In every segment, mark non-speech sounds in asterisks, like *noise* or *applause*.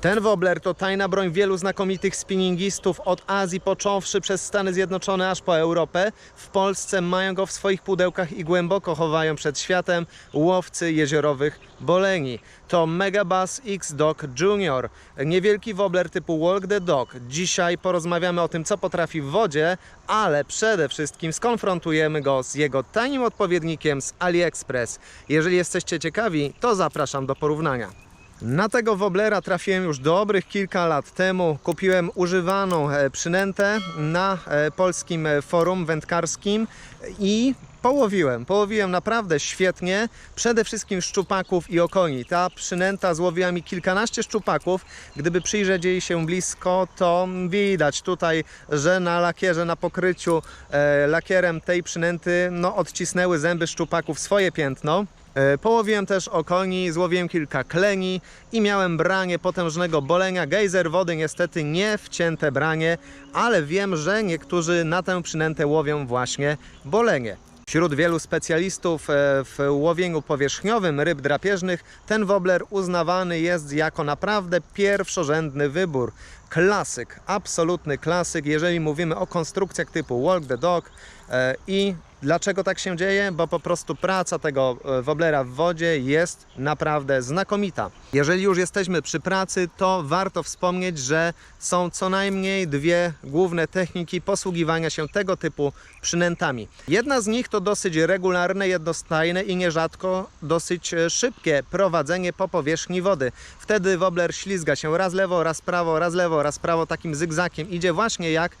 Ten wobler to tajna broń wielu znakomitych spinningistów od Azji począwszy przez Stany Zjednoczone aż po Europę. W Polsce mają go w swoich pudełkach i głęboko chowają przed światem łowcy jeziorowych boleni. To Megabass X Dog Junior, niewielki wobler typu Walk the Dog. Dzisiaj porozmawiamy o tym, co potrafi w wodzie, ale przede wszystkim skonfrontujemy go z jego tanim odpowiednikiem z AliExpress. Jeżeli jesteście ciekawi, to zapraszam do porównania. Na tego woblera trafiłem już dobrych kilka lat temu. Kupiłem używaną e, przynętę na e, polskim e, forum wędkarskim i połowiłem. Połowiłem naprawdę świetnie, przede wszystkim szczupaków i okoni. Ta przynęta złowiła mi kilkanaście szczupaków. Gdyby przyjrzeć jej się blisko, to widać tutaj, że na lakierze, na pokryciu e, lakierem tej przynęty no, odcisnęły zęby szczupaków swoje piętno. E, Połowiłem też okoni, złowiłem kilka kleni i miałem branie potężnego bolenia. Gejzer wody niestety nie wcięte branie, ale wiem, że niektórzy na tę przynętę łowią właśnie bolenie. Wśród wielu specjalistów e, w łowieniu powierzchniowym ryb drapieżnych ten wobler uznawany jest jako naprawdę pierwszorzędny wybór. Klasyk, absolutny klasyk, jeżeli mówimy o konstrukcjach typu Walk the Dog e, i Dlaczego tak się dzieje? Bo po prostu praca tego e, woblera w wodzie jest naprawdę znakomita. Jeżeli już jesteśmy przy pracy, to warto wspomnieć, że są co najmniej dwie główne techniki posługiwania się tego typu przynętami. Jedna z nich to dosyć regularne, jednostajne i nierzadko dosyć e, szybkie prowadzenie po powierzchni wody. Wtedy wobler ślizga się raz lewo, raz prawo, raz lewo, raz prawo, takim zygzakiem. Idzie właśnie jak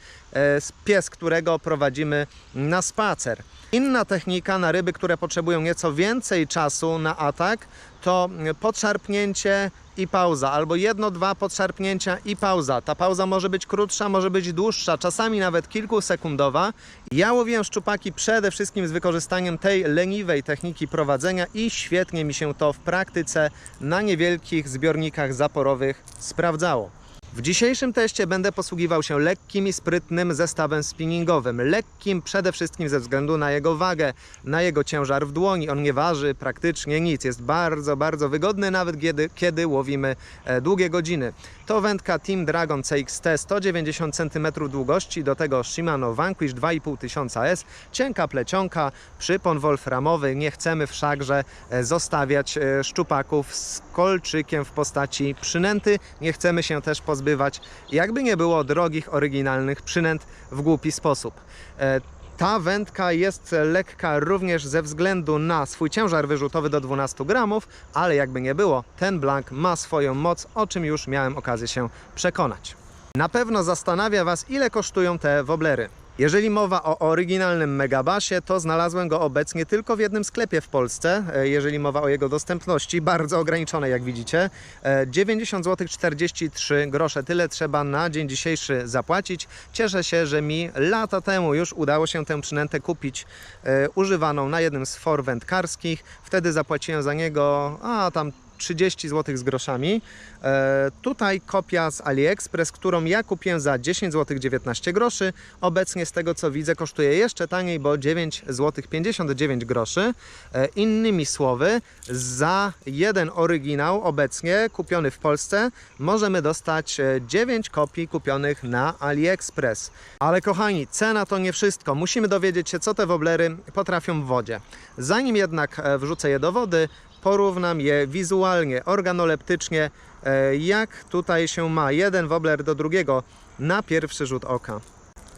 pies, którego prowadzimy na spacer. Inna technika na ryby, które potrzebują nieco więcej czasu na atak, to podszarpnięcie i pauza, albo jedno, dwa podszarpnięcia i pauza. Ta pauza może być krótsza, może być dłuższa, czasami nawet kilkusekundowa. Ja łowiłem szczupaki przede wszystkim z wykorzystaniem tej leniwej techniki prowadzenia i świetnie mi się to w praktyce na niewielkich zbiornikach zaporowych sprawdzało. W dzisiejszym teście będę posługiwał się lekkim i sprytnym zestawem spinningowym. Lekkim przede wszystkim ze względu na jego wagę, na jego ciężar w dłoni. On nie waży praktycznie nic. Jest bardzo, bardzo wygodny, nawet kiedy, kiedy łowimy e, długie godziny. To wędka Team Dragon CXT 190 cm długości, do tego Shimano Vanquish 2500 S, cienka plecionka, przypon wolframowy. Nie chcemy wszakże e, zostawiać e, szczupaków z kolczykiem w postaci przynęty. Nie chcemy się też pozbywać, jakby nie było, drogich, oryginalnych przynęt w głupi sposób. E, Ta wędka jest lekka również ze względu na swój ciężar wyrzutowy do 12 gramów, ale jakby nie było, ten blank ma swoją moc, o czym już miałem okazję się przekonać. Na pewno zastanawia Was, ile kosztują te woblery. Jeżeli mowa o oryginalnym Megabasie, to znalazłem go obecnie tylko w jednym sklepie w Polsce. e, Jeżeli mowa o jego dostępności, bardzo ograniczonej, jak widzicie. E, 90 zł 43 grosze. Tyle trzeba na dzień dzisiejszy zapłacić. Cieszę się, że mi lata temu już udało się tę przynętę kupić e, używaną na jednym z for wędkarskich. Wtedy zapłaciłem za niego, a tam 30 zł z groszami. E, tutaj kopia z AliExpress, którą ja kupiłem za 10 zł 19 groszy. Obecnie z tego co widzę kosztuje jeszcze taniej, bo 9 zł 59 groszy. E, innymi słowy, za jeden oryginał obecnie kupiony w Polsce możemy dostać e, 9 kopii kupionych na AliExpress. Ale kochani, cena to nie wszystko. Musimy dowiedzieć się, co te woblery potrafią w wodzie. Zanim jednak e, wrzucę je do wody, porównam je wizualnie, organoleptycznie, e, jak tutaj się ma jeden wobler do drugiego na pierwszy rzut oka.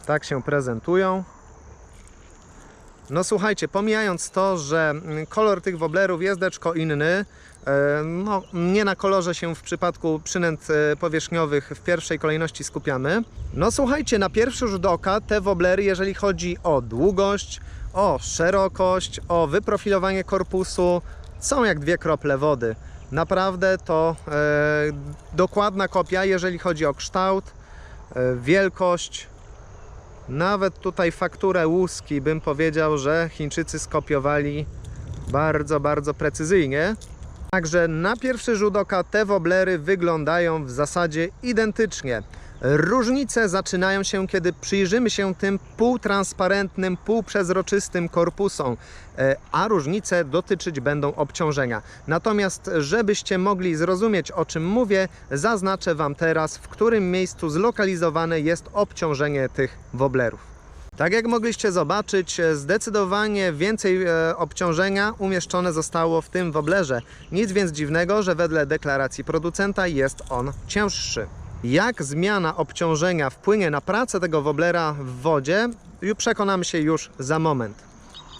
Tak się prezentują. No słuchajcie, pomijając to, że mm, kolor tych woblerów jest deczko inny, e, no nie na kolorze się w przypadku przynęt e, powierzchniowych w pierwszej kolejności skupiamy. No słuchajcie, na pierwszy rzut oka te woblery, jeżeli chodzi o długość, o szerokość, o wyprofilowanie korpusu, są jak dwie krople wody. Naprawdę to e, dokładna kopia, jeżeli chodzi o kształt, e, wielkość, nawet tutaj fakturę łuski bym powiedział, że Chińczycy skopiowali bardzo, bardzo precyzyjnie. Także na pierwszy rzut oka te woblery wyglądają w zasadzie identycznie. Różnice zaczynają się, kiedy przyjrzymy się tym półtransparentnym, półprzezroczystym korpusom, e, a różnice dotyczyć będą obciążenia. Natomiast, żebyście mogli zrozumieć, o czym mówię, zaznaczę Wam teraz, w którym miejscu zlokalizowane jest obciążenie tych woblerów. Tak jak mogliście zobaczyć, zdecydowanie więcej e, obciążenia umieszczone zostało w tym woblerze. Nic więc dziwnego, że wedle deklaracji producenta jest on cięższy. Jak zmiana obciążenia wpłynie na pracę tego woblera w wodzie, przekonamy się już za moment.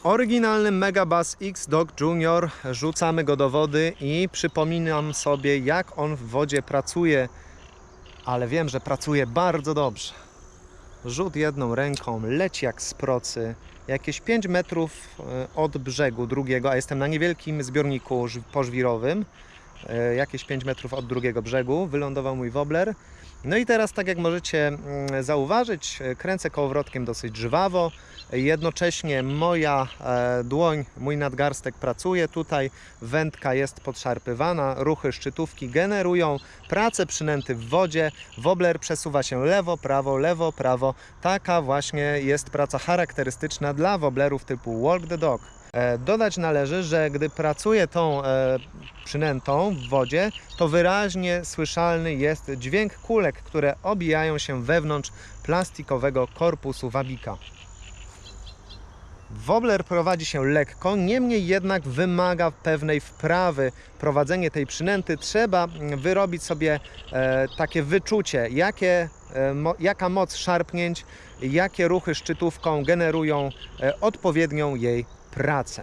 Oryginalny Megabass X Dog Junior, rzucamy go do wody i przypominam sobie, jak on w wodzie pracuje, ale wiem, że pracuje bardzo dobrze. Rzut jedną ręką, leci jak z procy, jakieś 5 metrów e, od brzegu drugiego, a jestem na niewielkim zbiorniku pożwirowym, e, jakieś 5 metrów od drugiego brzegu, wylądował mój wobler. No i teraz, tak jak możecie mm, zauważyć, kręcę kołowrotkiem dosyć żwawo. Jednocześnie moja e, dłoń, mój nadgarstek pracuje tutaj, wędka jest podszarpywana, ruchy szczytówki generują pracę przynęty w wodzie, wobler przesuwa się lewo, prawo, lewo, prawo. Taka właśnie jest praca charakterystyczna dla woblerów typu Walk the Dog. E, Dodać należy, że gdy pracuję tą e, przynętą w wodzie, to wyraźnie słyszalny jest dźwięk kulek, które obijają się wewnątrz plastikowego korpusu wabika. Wobler prowadzi się lekko, niemniej jednak wymaga pewnej wprawy. Prowadzenie tej przynęty trzeba mm, wyrobić sobie e, takie wyczucie, jakie, e, mo, jaka moc szarpnięć, jakie ruchy szczytówką generują e, odpowiednią jej pracę.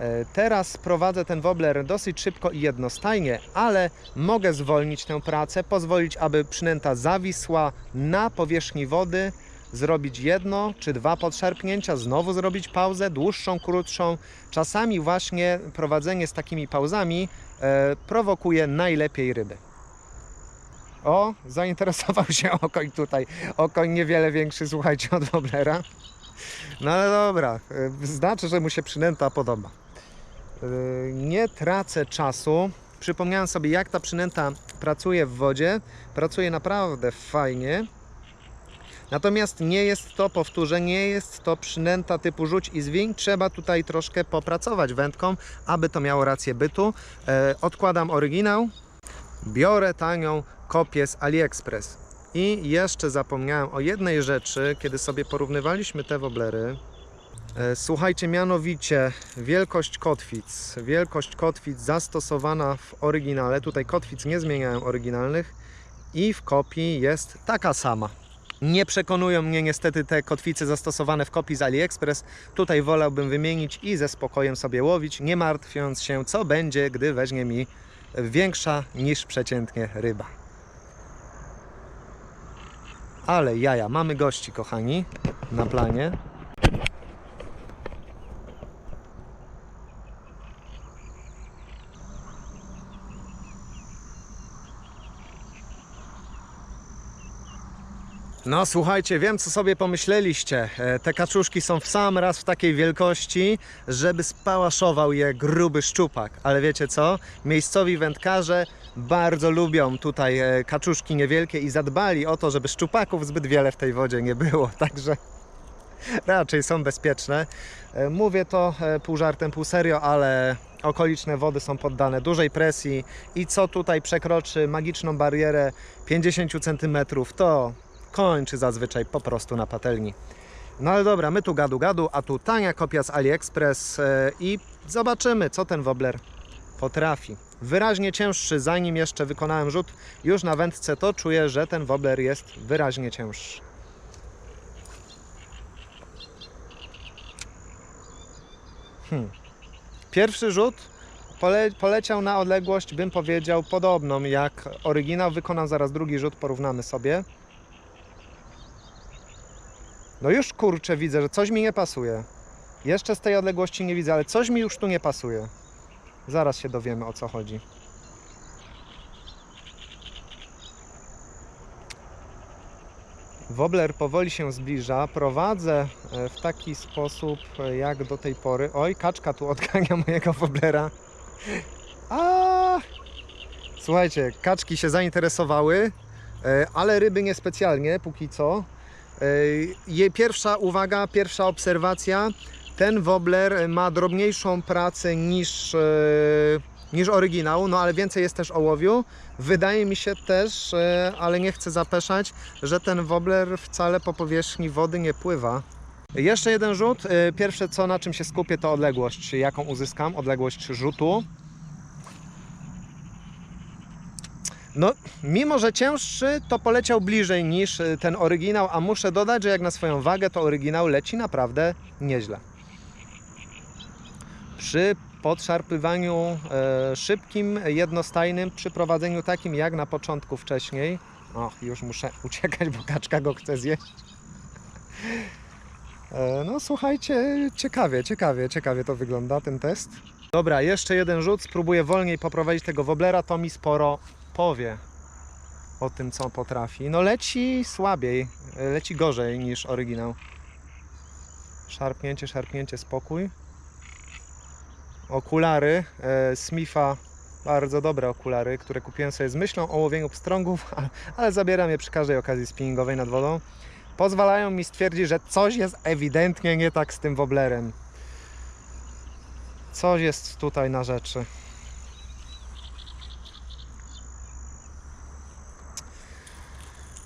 E, Teraz prowadzę ten wobler dosyć szybko i jednostajnie, ale mogę zwolnić tę pracę, pozwolić, aby przynęta zawisła na powierzchni wody, zrobić jedno czy dwa podszarpnięcia, znowu zrobić pauzę, dłuższą, krótszą. Czasami właśnie prowadzenie z takimi pauzami e, prowokuje najlepiej ryby. O, zainteresował się *laughs* okoń tutaj. Okoń niewiele większy, słuchajcie, od woblera. No ale dobra, e, znaczy, że mu się przynęta podoba. E, Nie tracę czasu. Przypomniałem sobie, jak ta przynęta pracuje w wodzie. Pracuje naprawdę fajnie. Natomiast nie jest to, powtórzę, nie jest to przynęta typu rzuć i zwiń. Trzeba tutaj troszkę popracować wędką, aby to miało rację bytu. E, odkładam oryginał. Biorę tanią kopię z AliExpress. I jeszcze zapomniałem o jednej rzeczy, kiedy sobie porównywaliśmy te woblery. E, Słuchajcie, mianowicie wielkość kotwic. Wielkość kotwic zastosowana w oryginale. Tutaj kotwic nie zmieniałem oryginalnych i w kopii jest taka sama. Nie przekonują mnie niestety te kotwice zastosowane w kopii z AliExpress. Tutaj wolałbym wymienić i ze spokojem sobie łowić, nie martwiąc się, co będzie, gdy weźmie mi większa niż przeciętnie ryba. Ale jaja, mamy gości, kochani, na planie. No słuchajcie, wiem co sobie pomyśleliście. E, Te kaczuszki są w sam raz w takiej wielkości, żeby spałaszował je gruby szczupak. Ale wiecie co? Miejscowi wędkarze bardzo lubią tutaj e, kaczuszki niewielkie i zadbali o to, żeby szczupaków zbyt wiele w tej wodzie nie było. *laughs* Także raczej są bezpieczne. E, Mówię to e, pół żartem, pół serio, ale okoliczne wody są poddane dużej presji i co tutaj przekroczy magiczną barierę 50 cm, to kończy zazwyczaj po prostu na patelni. No ale dobra, my tu gadu gadu, a tu tania kopia z AliExpress i zobaczymy, co ten wobler potrafi. Wyraźnie cięższy, zanim jeszcze wykonałem rzut, już na wędce to czuję, że ten wobler jest wyraźnie cięższy. Hmm. Pierwszy rzut pole, poleciał na odległość, bym powiedział, podobną jak oryginał. Wykonam zaraz drugi rzut, porównamy sobie. No już kurczę widzę, że coś mi nie pasuje. Jeszcze z tej odległości nie widzę, ale coś mi już tu nie pasuje. Zaraz się dowiemy o co chodzi. Wobler powoli się zbliża. Prowadzę e, w taki sposób e, jak do tej pory. Oj, kaczka tu odgania *laughs* mojego woblera. A! Słuchajcie, kaczki się zainteresowały. e, ale ryby niespecjalnie póki co. Jej pierwsza uwaga, pierwsza obserwacja. Ten wobbler ma drobniejszą pracę niż, e, niż oryginał, no ale więcej jest też ołowiu. Wydaje mi się też, e, ale nie chcę zapeszać, że ten wobbler wcale po powierzchni wody nie pływa. Jeszcze jeden rzut. E, Pierwsze co na czym się skupię to odległość, jaką uzyskam, odległość rzutu. No, mimo że cięższy, to poleciał bliżej niż ten oryginał, a muszę dodać, że jak na swoją wagę, to oryginał leci naprawdę nieźle. Przy podszarpywaniu e, szybkim, jednostajnym, przy prowadzeniu takim jak na początku wcześniej. Och, już muszę *laughs* uciekać, bo kaczka go chce zjeść. E, no słuchajcie, ciekawie, ciekawie, ciekawie to wygląda ten test. Dobra, jeszcze jeden rzut, spróbuję wolniej poprowadzić tego woblera, to mi sporo powie o tym, co potrafi. No leci słabiej, leci gorzej niż oryginał. Szarpnięcie, szarpnięcie, spokój. Okulary e, Smitha, bardzo dobre okulary, które kupiłem sobie z myślą o łowieniu pstrągów, *laughs* ale, zabieram je przy każdej okazji spinningowej nad wodą. Pozwalają mi stwierdzić, że coś jest ewidentnie nie tak z tym woblerem. Coś jest tutaj na rzeczy.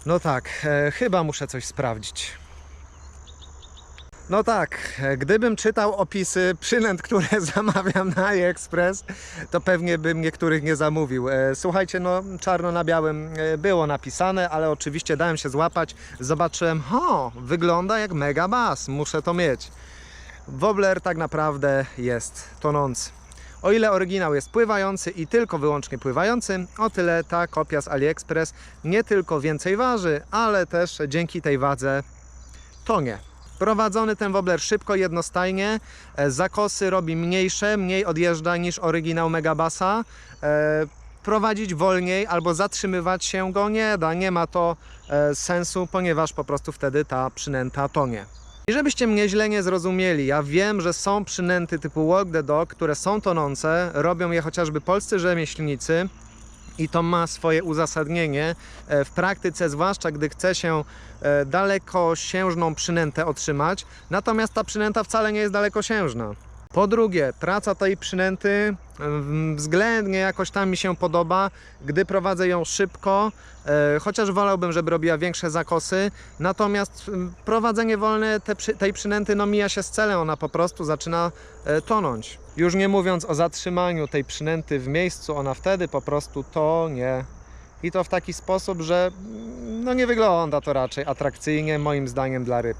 No tak, e, chyba muszę coś sprawdzić. No tak, gdybym czytał opisy przynęt, które *laughs* zamawiam na AliExpress, to pewnie bym niektórych nie zamówił. E, Słuchajcie, no czarno na białym e, było napisane, ale oczywiście dałem się złapać. Zobaczyłem, ho, wygląda jak mega bass, muszę to mieć. Wobbler tak naprawdę jest tonący. O ile oryginał jest pływający i tylko wyłącznie pływający, o tyle ta kopia z AliExpress nie tylko więcej waży, ale też dzięki tej wadze tonie. Prowadzony ten wobbler szybko, jednostajnie, e, zakosy robi mniejsze, mniej odjeżdża niż oryginał Megabasa. E, Prowadzić wolniej albo zatrzymywać się go nie da, nie ma to e, sensu, ponieważ po prostu wtedy ta przynęta tonie. I żebyście mnie źle nie zrozumieli, ja wiem, że są przynęty typu Walk the Dog, które są tonące, robią je chociażby polscy rzemieślnicy i to ma swoje uzasadnienie e, w praktyce, zwłaszcza gdy chce się e, dalekosiężną przynętę otrzymać, natomiast ta przynęta wcale nie jest dalekosiężna. Po drugie, praca tej przynęty mm, względnie jakoś tam mi się podoba, gdy prowadzę ją szybko, e, chociaż wolałbym, żeby robiła większe zakosy. Natomiast mm, prowadzenie wolne tej przynęty no, mija się z celem, ona po prostu zaczyna e, tonąć. Już nie mówiąc o zatrzymaniu tej przynęty w miejscu, ona wtedy po prostu tonie. I to w taki sposób, że mm, no, nie wygląda to raczej atrakcyjnie, moim zdaniem, dla ryb.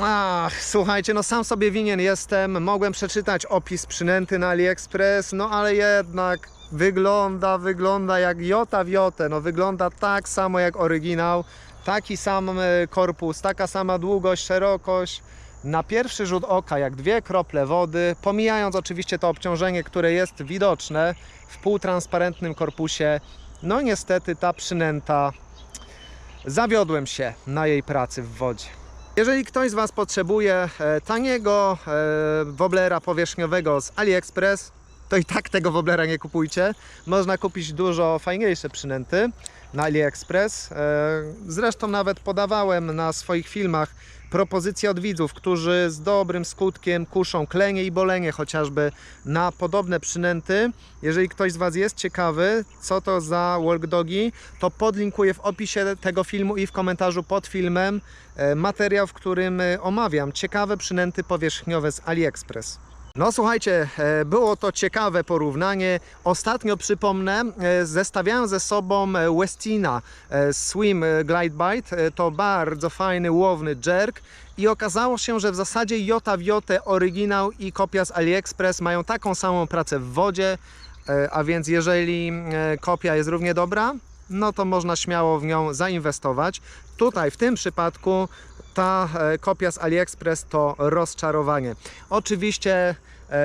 Ach, słuchajcie, no sam sobie winien jestem. Mogłem przeczytać opis przynęty na AliExpress, no ale jednak wygląda, wygląda jak jota w jotę. No wygląda tak samo jak oryginał. Taki sam e, korpus, taka sama długość, szerokość. Na pierwszy rzut oka jak dwie krople wody, pomijając oczywiście to obciążenie, które jest widoczne w półtransparentnym korpusie. No niestety ta przynęta, zawiodłem się na jej pracy w wodzie. Jeżeli ktoś z Was potrzebuje e, taniego e, woblera powierzchniowego z AliExpress, to i tak tego woblera nie kupujcie. Można kupić dużo fajniejsze przynęty na AliExpress. E, Zresztą nawet podawałem na swoich filmach propozycje od widzów, którzy z dobrym skutkiem kuszą klenie i bolenie chociażby na podobne przynęty. Jeżeli ktoś z Was jest ciekawy, co to za walk dogi, to podlinkuję w opisie tego filmu i w komentarzu pod filmem e, materiał, w którym e, omawiam ciekawe przynęty powierzchniowe z AliExpress. No słuchajcie, e, było to ciekawe porównanie. Ostatnio przypomnę, e, zestawiałem ze sobą e, Westina Swim Glide Bite. To bardzo fajny, łowny jerk. I okazało się, że w zasadzie jota w jotę oryginał i kopia z AliExpress mają taką samą pracę w wodzie, a więc jeżeli kopia jest równie dobra, no to można śmiało w nią zainwestować. Tutaj w tym przypadku ta e, kopia z AliExpress to rozczarowanie. Oczywiście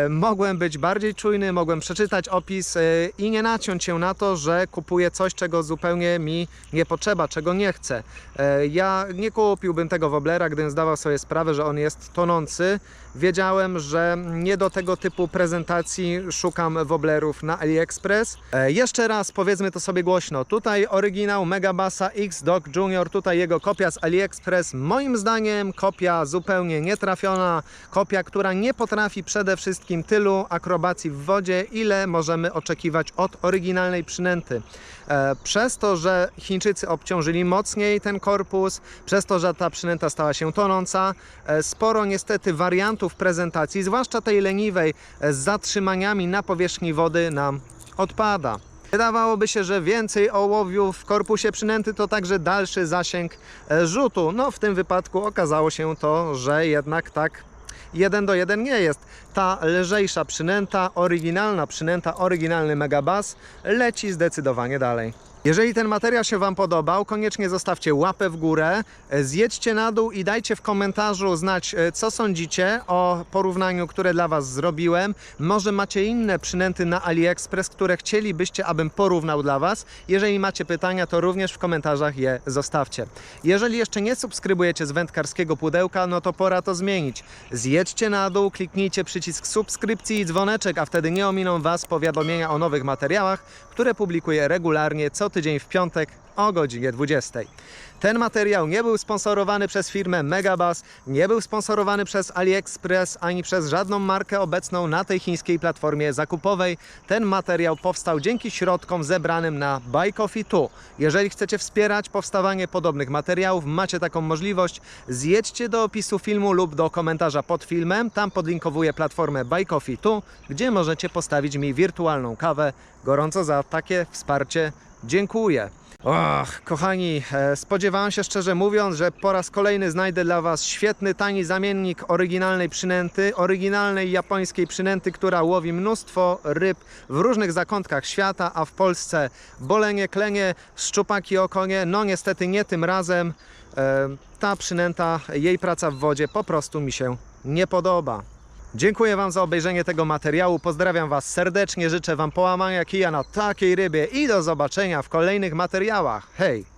mogłem być bardziej czujny, mogłem przeczytać opis e, i nie naciąć się na to, że kupuję coś, czego zupełnie mi nie potrzeba, czego nie chcę. E, ja nie kupiłbym tego woblera, gdybym zdawał sobie sprawę, że on jest tonący. Wiedziałem, że nie do tego typu prezentacji szukam woblerów na AliExpress. E, jeszcze raz powiedzmy to sobie głośno. Tutaj oryginał Megabassa X Dock Junior, tutaj jego kopia z AliExpress. Moim zdaniem kopia zupełnie nietrafiona, kopia, która nie potrafi przede wszystkim tylu akrobacji w wodzie, ile możemy oczekiwać od oryginalnej przynęty. E, Przez to, że Chińczycy obciążyli mocniej ten korpus, przez to, że ta przynęta stała się tonąca, e, sporo niestety wariantów prezentacji, zwłaszcza tej leniwej e, z zatrzymaniami na powierzchni wody nam odpada. Wydawałoby się, że więcej ołowiu w korpusie przynęty to także dalszy zasięg rzutu. No w tym wypadku okazało się to, że jednak tak jeden do jeden nie jest. Ta lżejsza przynęta, oryginalna przynęta, oryginalny Megabass leci zdecydowanie dalej. Jeżeli ten materiał się Wam podobał, koniecznie zostawcie łapę w górę, e, zjedźcie na dół i dajcie w komentarzu znać, e, co sądzicie o porównaniu, które dla Was zrobiłem. Może macie inne przynęty na AliExpress, które chcielibyście, abym porównał dla Was. Jeżeli macie pytania, to również w komentarzach je zostawcie. Jeżeli jeszcze nie subskrybujecie z wędkarskiego pudełka, no to pora to zmienić. Zjedźcie na dół, kliknijcie przycisk subskrypcji i dzwoneczek, a wtedy nie ominą Was powiadomienia o nowych materiałach, które publikuję regularnie co tydzień w piątek o godzinie 20. Ten materiał nie był sponsorowany przez firmę Megabass, nie był sponsorowany przez AliExpress ani przez żadną markę obecną na tej chińskiej platformie zakupowej. Ten materiał powstał dzięki środkom zebranym na Buy Coffee 2. Jeżeli chcecie wspierać powstawanie podobnych materiałów, macie taką możliwość. Zjedźcie do opisu filmu lub do komentarza pod filmem. Tam podlinkowuję platformę Buy Coffee 2, gdzie możecie postawić mi wirtualną kawę. Gorąco za takie wsparcie dziękuję. Och, kochani, e, spodziewałem się szczerze mówiąc, że po raz kolejny znajdę dla Was świetny, tani zamiennik oryginalnej przynęty, oryginalnej japońskiej przynęty, która łowi mnóstwo ryb w różnych zakątkach świata, a w Polsce bolenie, klenie, szczupaki, okonie. No niestety nie tym razem. E, Ta przynęta, jej praca w wodzie po prostu mi się nie podoba. Dziękuję Wam za obejrzenie tego materiału. Pozdrawiam Was serdecznie. Życzę Wam połamania kija na takiej rybie i do zobaczenia w kolejnych materiałach. Hej!